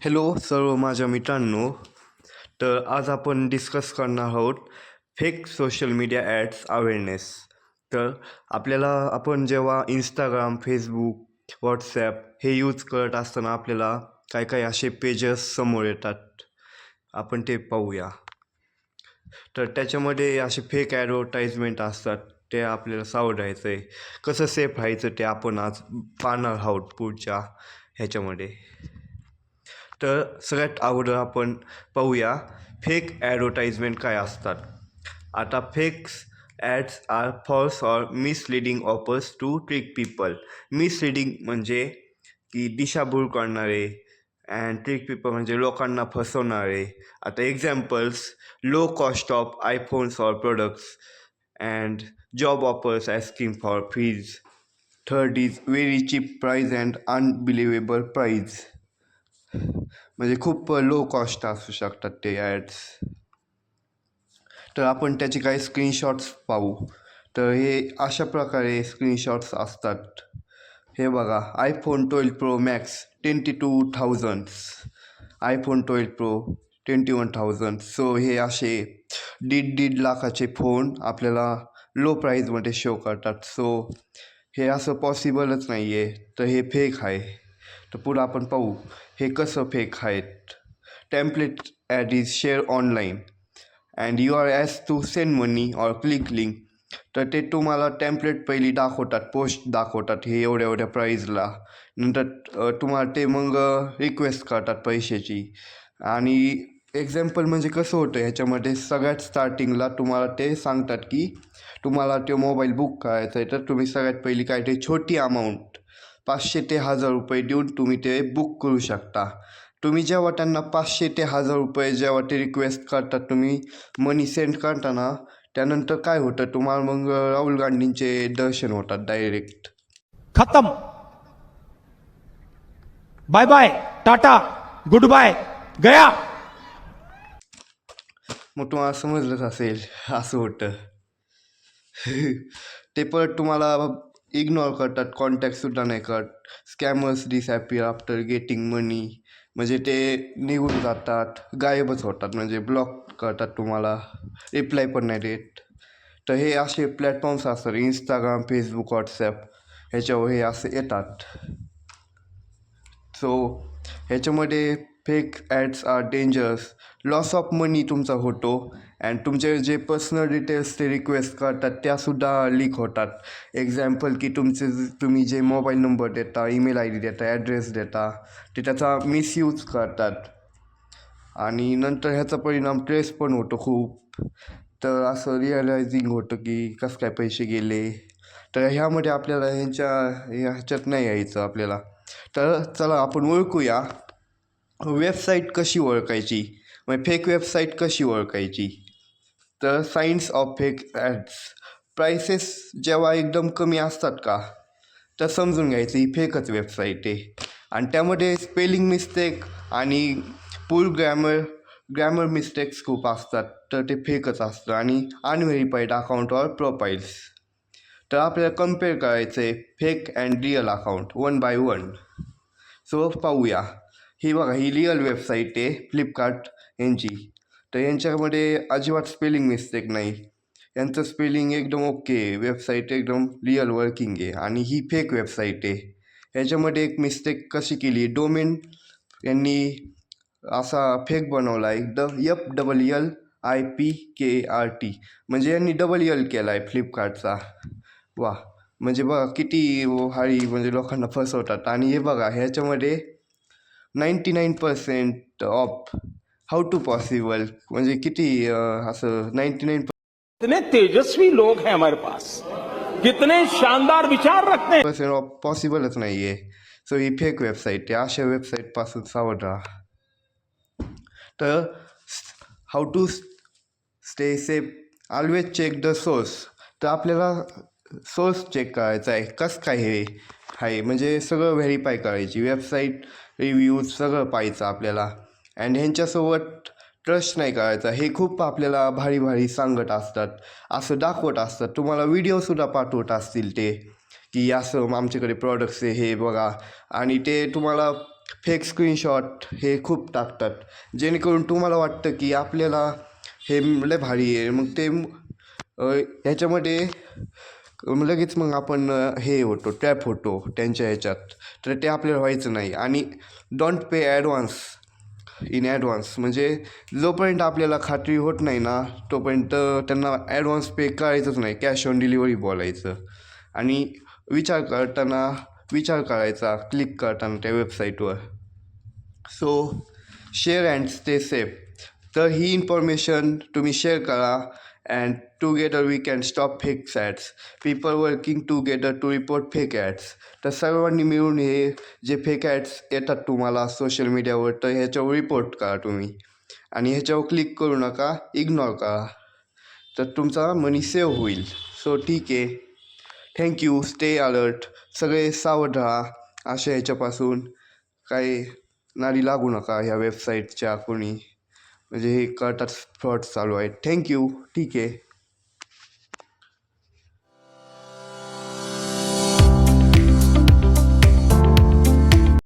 Hello सर्व माझ्या मित्रांनो. तर आज आपण डिस्कस करणार आहोत fake social media ads awareness तर आपल्याला आपण जेव्हा इंस्टाग्राम फेसबुक व्हॉट्सॲप हे यूज करत असताना आपल्याला काय काय असे पेजेस समोर येतात आपण ते पाहूया. तर त्याच्यामध्ये असे फेक ॲडव्हर्टाईजमेंट असतात ते आपल्याला सावध राहायचं आहे कसं सेफ राहायचं ते आपण आज पाहणार आहोत पुढच्या ह्याच्यामध्ये. तर सगळ्यात अगोदर आपण पाहूया फेक ॲडव्हर्टाईजमेंट काय असतात. आता fakes ads are false or misleading offers to trick people misleading म्हणजे की दिशाभूल करणारे अँड ट्रिक पीपल म्हणजे लोकांना फसवणारे. आता examples low cost of iPhones or products and job offers as scheme for fees third is very cheap price and unbelievable price म्हणजे खूप लो कॉस्ट असू शकतात ते ॲड्स तर आपण त्याचे काही स्क्रीनशॉट्स पाहू. तर हे अशा प्रकारे स्क्रीनशॉट्स असतात. हे बघा iPhone twelve pro max twenty two thousands iPhone twelve pro twenty one thousand so हे असे दीड दीड लाखाचे फोन आपल्याला लो प्राईजमध्ये शो करतात. सो हे असं पॉसिबलच नाही आहे तर हे फेक आहे. तर पुढं आपण पाहू हे कसं फेक आहेत? Template ad is share online and you are as to send money or click link तर ते तुम्हाला टेम्पलेट पहिली दाखवतात पोस्ट दाखवतात हे एवढ्या एवढ्या प्राईजला नंतर तुम्हाला ते मग रिक्वेस्ट करतात पैशाची. आणि एक्झाम्पल म्हणजे कसं होतं ह्याच्यामध्ये सगळ्यात स्टार्टिंगला तुम्हाला ते सांगतात की तुम्हाला ते मोबाईल बुक करायचा आहे तर तुम्ही सगळ्यात पहिली काय ते छोटी अमाऊंट पाचशे ते हजार रुपये देऊन तुम्ही ते बुक करू शकता. तुम्ही जेव्हा त्यांना पाचशे ते हजार रुपये जेव्हा ते रिक्वेस्ट करतात तुम्ही मनी सेंड करताना त्यानंतर काय होतं? तुम्हाला मग राहुल गांधींचे दर्शन होतात डायरेक्ट खत्म. Bye bye Tata good bye गया. मग तुम्हाला समजलंच असेल असं होतं. ते परत तुम्हाला इग्नोर करतात कॉन्टॅक्टसुद्धा नाही करत. Scammers disappear after getting money म्हणजे ते निघून जातात गायबच होतात. म्हणजे ब्लॉक करतात तुम्हाला. रिप्लाय पण नाही देत. तर हे असे प्लॅटफॉर्म्स असतात इंस्टाग्राम फेसबुक व्हॉट्सॲप ह्याच्यावर हे असे येतात. सो ह्याच्यामध्ये fake ads are dangerous loss of money तुमचा होतो. अँड तुमचे जे पर्सनल डिटेल्स ते रिक्वेस्ट करतात त्यासुद्धा लीक होतात. एक्झाम्पल की तुमचे तुम्ही जे मोबाईल नंबर देता ईमेल आय डी देता ॲड्रेस देता ते त्याचा मिसयूज करतात. आणि नंतर ह्याचा परिणाम ट्रेस पण होतो खूप. तर असं रिअलायझिंग होतं की कसं काय पैसे गेले. तर ह्यामध्ये आपल्याला ह्यांच्या ह्याच्यात नाही यायचं आपल्याला. तर चला आपण ओळखूया. वेबसाईट कशी ओळखायची? म्हणजे फेक वेबसाईट कशी ओळखायची? तर signs of fake ads prices जेव्हा एकदम कमी असतात का? तर समजून घ्यायचं ही फेकच वेबसाईट आहे. आणि त्यामध्ये स्पेलिंग मिस्टेक आणि पूल ग्रॅमर ग्रॅमर मिस्टेक्स खूप असतात. तर ते फेकच असतं. आणि अनव्हेरिफाईड अकाउंटवर प्रोफाईल्स तर आपल्याला कंपेअर करायचं आहे fake and real account one by one so पाहूया. ही बघा ही रिअल वेबसाईट आहे फ्लिपकार्ट यांची तर यांच्यामध्ये अजिबात स्पेलिंग मिस्टेक नाही. यांचं स्पेलिंग एकदम ओके वेबसाईट एकदम रिअल वर्किंग आहे. आणि ही फेक वेबसाईट आहे. ह्याच्यामध्ये एक मिस्टेक कशी केली? डोमेन यांनी असा फेक बनवला आहे the F double L I P K R T म्हणजे यांनी डबल यल केला आहे फ्लिपकार्टचा वा म्हणजे बघा किती हाळी म्हणजे लोकांना फसवतात. आणि हे बघा ह्याच्यामध्ये ninety nine percent off how to possible म्हणजे किती असं नाईंटी नाईन कितने तेजस्वी लोग हैं हमारे पास। कितने शानदार विचार रखते हैं। पर्सेंट पॉसिबलच नाही आहे सो ही फेक वेबसाईट आहे. अशा वेबसाईटपासून सावध राहा तर how to stay safe always check the source तर आपल्याला सोर्स चेक करायचा आहे. कसं काय हे आहे? म्हणजे सगळं व्हेरीफाय करायची. वेबसाईट रिव्ह्यूज सगळं पाहायचं आपल्याला. अँड ह्यांच्यासोबत ट्रस्ट नाही करायचा. हे खूप आपल्याला भारी भारी सांगत असतात. असं दाखवत असतात. तुम्हाला व्हिडिओसुद्धा पाठवत असतील ते की असं आमच्याकडे प्रॉडक्ट्स आहे हे बघा. आणि ते तुम्हाला फेक स्क्रीनशॉट हे खूप टाकतात. जेणेकरून तुम्हाला वाटतं की आपल्याला हे लय भारी आहे. मग ते ह्याच्यामध्ये लगेच मग आपण हे होतो टॅप होतो त्यांच्या ह्याच्यात. तर ते आपल्याला व्हायचं नाही. आणि don't pay advance in advance म्हणजे जोपर्यंत आपल्याला खात्री होत नाही ना तोपर्यंत त्यांना ॲडव्हान्स पे करायचंच नाही. कॅश ऑन डिलिव्हरी बोलायचं. आणि विचार करताना विचार करायचा क्लिक करताना त्या वेबसाईटवर so share and stay safe तर ही इन्फॉर्मेशन तुम्ही शेअर करा. And together we can stop fake ads people working together to report fake ads तर सर्वांनी मिळून हे जे फेक ॲड्स येतात तुम्हाला सोशल मीडियावर तर ह्याच्यावर रिपोर्ट करा तुम्ही. आणि ह्याच्यावर क्लिक करू नका इग्नोर करा. तर तुमचा मनी सेव्ह होईल. सो ठीक आहे. थँक्यू स्टे अलर्ट सगळे सावध राहा. अशा ह्याच्यापासून काही नारी लागू नका ह्या वेबसाईटच्या कोणी. म्हणजे हे कट फ्रॉड चालू आहे थँक्यू ठीक आहे.